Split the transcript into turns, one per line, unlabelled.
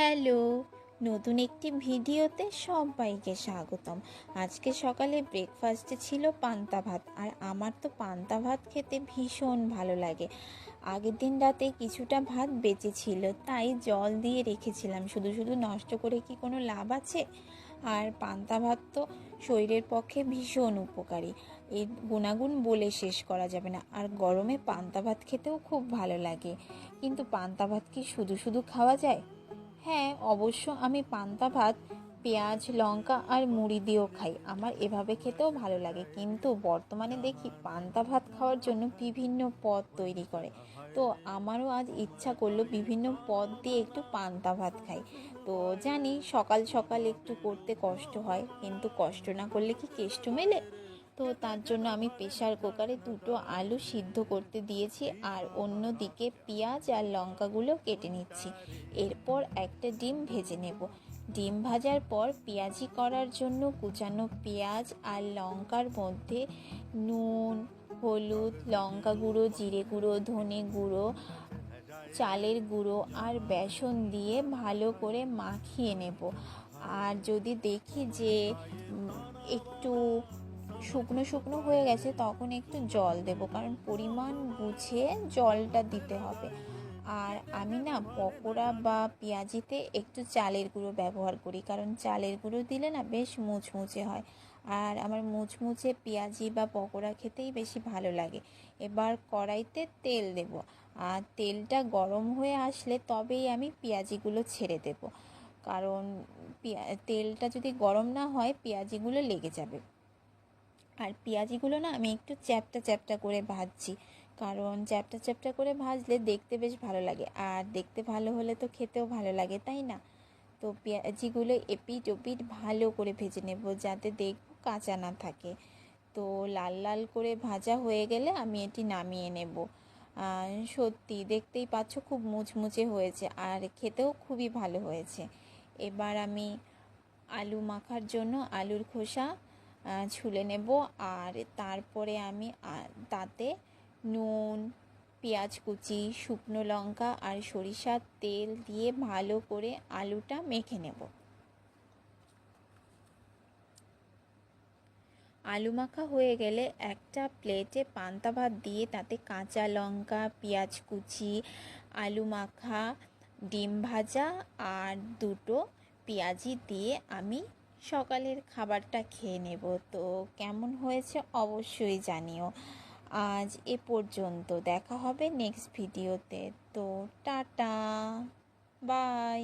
Hello. নতুন একটি ভিডিওতে সবাইকে স্বাগতম। আজকে সকালে ব্রেকফাস্টে ছিল পান্তা ভাত, আর আমার তো পান্তা ভাত খেতে ভীষণ ভালো লাগে। আগের দিন রাতে কিছুটা ভাত বেঁচে ছিল, তাই জল দিয়ে রেখেছিলাম। শুধু শুধু নষ্ট করে কি কোনো লাভ আছে? আর পান্তা ভাত তো শরীরের পক্ষে ভীষণ উপকারী। এর গুণাগুণ বলে শেষ করা যাবে না। আর গরমে পান্তা ভাত খেতেও খুব ভালো লাগে। কিন্তু পান্তা ভাত কি শুধু শুধু খাওয়া যায়? হ্যাঁ অবশ্য আমি পান্তা ভাত, পেঁয়াজ, লঙ্কা আর মুড়ি দিয়েও খাই। আমার এভাবে খেতেও ভালো লাগে। কিন্তু বর্তমানে দেখি পান্তা ভাত খাওয়ার জন্য বিভিন্ন পদ তৈরি করে। তো আমারও আজ ইচ্ছা করল বিভিন্ন পদ দিয়ে একটু পান্তা ভাত খাই। তো জানি সকাল সকাল একটু করতে কষ্ট হয়, কিন্তু কষ্ট না করলে কি কেষ্ট মেলে? তো তার জন্য আমি প্রেশার কুকারে দুটো আলু সিদ্ধ করতে দিয়েছি আর অন্যদিকে পেঁয়াজ আর লঙ্কাগুলো কেটে নিচ্ছি। এরপর একটা ডিম ভেজে নেব। ডিম ভাজার পর পেঁয়াজি করার জন্য কুচানো পেঁয়াজ আর লঙ্কার মধ্যে নুন, হলুদ, লঙ্কা গুঁড়ো, জিরে গুঁড়ো, ধনে গুঁড়ো, চালের গুঁড়ো আর বেসন দিয়ে ভালো করে মাখিয়ে নেব। আর যদি দেখি যে একটু শুকনো শুকনো হয়ে গেছে, তখন একটু জল দেব, কারণ পরিমাণ বুঝে জলটা দিতে হবে। আর আমি না পকোড়া বা পেঁয়াজিতে একটু চালের গুঁড়ো ব্যবহার করি, কারণ চালের গুঁড়ো দিলে না বেশ মুচমুচে হয়। আর আমার মুচমুচে পেঁয়াজি বা পকোড়া খেতেই বেশি ভালো লাগে। এবার কড়াইতে তেল দেব। আর তেলটা গরম হয়ে আসলে তবেই আমি পেঁয়াজিগুলো ছেড়ে দেব। কারণ তেলটা যদি গরম না হয়, পেঁয়াজিগুলো লেগে যাবে। আর পেঁয়াজিগুলো না আমি একটু চ্যাপটা চ্যাপটা করে ভাজছি। কারণ চ্যাপটা চ্যাপটা করে ভাজলে দেখতে বেশ ভালো লাগে। আর দেখতে ভালো হলে তো খেতেও ভালো লাগে, তাই না? তো পেঁয়াজিগুলো এপিট ওপিট ভালো করে ভেজে নেব যাতে দেখব কাঁচা না থাকে। তো লাল লাল করে ভাজা হয়ে গেলে আমি এটি নামিয়ে নেব। সত্যি দেখতেই পাচ্ছ খুব মুচমুচে হয়েছে আর খেতেও খুবই ভালো হয়েছে। এবার আমি আলু মাখার জন্য আলুর খোসা ছুলে নেব। আর তারপরে আমি তাতে নুন, পেঁয়াজ কুচি, শুকনো লঙ্কা আর সরিষার তেল দিয়ে ভালো করে আলুটা মেখে নেব। আলু মাখা হয়ে গেলে একটা প্লেটে পান্তা ভাত দিয়ে তাতে কাঁচা লঙ্কা, পেঁয়াজ কুচি, আলু মাখা, ডিম ভাজা আর দুটো পেঁয়াজি দিয়ে আমি সকালের খাবারটা খেয়ে নেব। তো কেমন হয়েছে অবশ্যই জানিও। আজ এ পর্যন্ত দেখা হবে নেক্সট ভিডিওতে তো। Tata bye